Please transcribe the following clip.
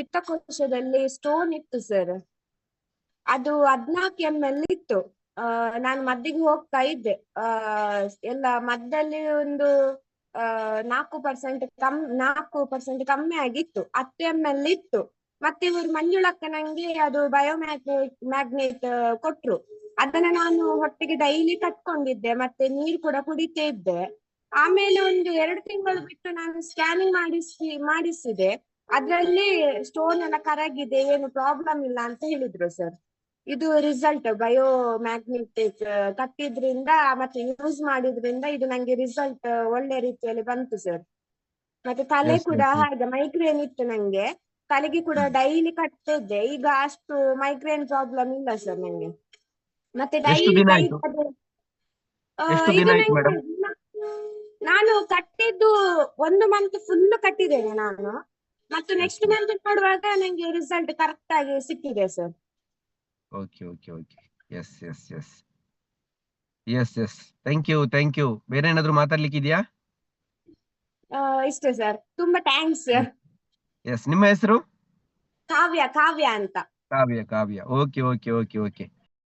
ಪಿತ್ತಕೋಶದಲ್ಲಿ stone ಇತ್ತು sir ಅದು ಹದ್ನಾಲ್ಕು ಎಂ ಎಲ್ ಇತ್ತು. ನಾನು ಮದ್ದಿಗೆ ಹೋಗ್ತಾ ಇದ್ದೆ. ಎಲ್ಲ ಮದ್ದಲ್ಲಿ ಒಂದು ನಾಲ್ಕು ಪರ್ಸೆಂಟ್ ಕಮ್, ನಾಲ್ಕು ಪರ್ಸೆಂಟ್ ಕಮ್ಮಿ ಆಗಿತ್ತು. ಹತ್ತು ಎಂ ಎಲ್ ಇತ್ತು. ಮತ್ತೆ ಇವರು ಮಂಜುಳಕ್ಕ ನಂಗೆ ಅದು ಬಯೋಮ್ಯಾಗ್ನೆಟ್ ಮ್ಯಾಗ್ನೆಟ್ ಕೊಟ್ರು. ಅದನ್ನ ನಾನು ಹೊಟ್ಟೆಗೆ ಡೈಲಿ ಕಟ್ಕೊಂಡಿದ್ದೆ. ಮತ್ತೆ ನೀರು ಕೂಡ ಕುಡಿತಾ ಇದ್ದೆ. ಆಮೇಲೆ ಒಂದು ಎರಡು ತಿಂಗಳು ಬಿಟ್ಟು ನಾನು ಸ್ಕ್ಯಾನಿಂಗ್ ಮಾಡಿಸಿ, ಮಾಡಿಸಿದೆ. ಅದ್ರಲ್ಲಿ ಸ್ಟೋನ್ ಎಲ್ಲ ಕರಗಿದೆ ಏನು ಪ್ರಾಬ್ಲಮ್ ಇಲ್ಲ ಅಂತ ಹೇಳಿದ್ರು ಸರ್ ಇದು ರಿಸಲ್ಟ್ ಬಯೋ ಮ್ಯಾಗ್ನೆಟಿಕ್ ಕಟ್ಟಿದ್ರಿಂದ ಮತ್ತೆ ಯೂಸ್ ಮಾಡಿದ್ರಿಂದ ಇದು ನಂಗೆ ರಿಸಲ್ಟ್ ಒಳ್ಳೆ ರೀತಿಯಲ್ಲಿ ಬಂತು ಸರ್ ಮತ್ತೆ ತಲೆ ಕೂಡ. ಹಾಗೆ ಮೈಗ್ರೇನ್ ಇತ್ತು ನಂಗೆ. ತಲೆಗೆ ಕೂಡ ಡೈಲಿ ಕಟ್ತಿದ್ದೆ ಈಗ ಅಷ್ಟು ಮೈಗ್ರೇನ್ ಪ್ರಾಬ್ಲಮ್ ಇಲ್ಲ ಸರ್ ನಂಗೆ. ಮತ್ತೆ ಡೈಲಿ? ನಾನು ಕಟ್ಟಿದ್ದು ಒಂದು ಮಂತ್ ಫುಲ್ ಕಟ್ಟಿದ್ದೇನೆ ನಾನು. ಮತ್ತು ನೆಕ್ಸ್ಟ್ ಮಂತ್ ನೋಡುವಾಗ ನಂಗೆ ರಿಸಲ್ಟ್ ಕರೆಕ್ಟ್ ಆಗಿ ಸಿಕ್ಕಿದೆ sir okay okay okay yes yes yes yes yes thank you thank you ಬೇರೆ ಏನಾದ್ರು ಮಾತಾಡ್ಲಿಕ್ಕಿದ್ಯಾ ಇಷ್ಟೇ ಸರ್ ತುಂಬಾ ಥ್ಯಾಂಕ್ಸ್ ಸರ್ ಎಸ್ ನಿಮ್ಮ ಹೆಸರು ಕಾವ್ಯ ಕಾವ್ಯ ಅಂತ Kavya Kavya okay okay okay okay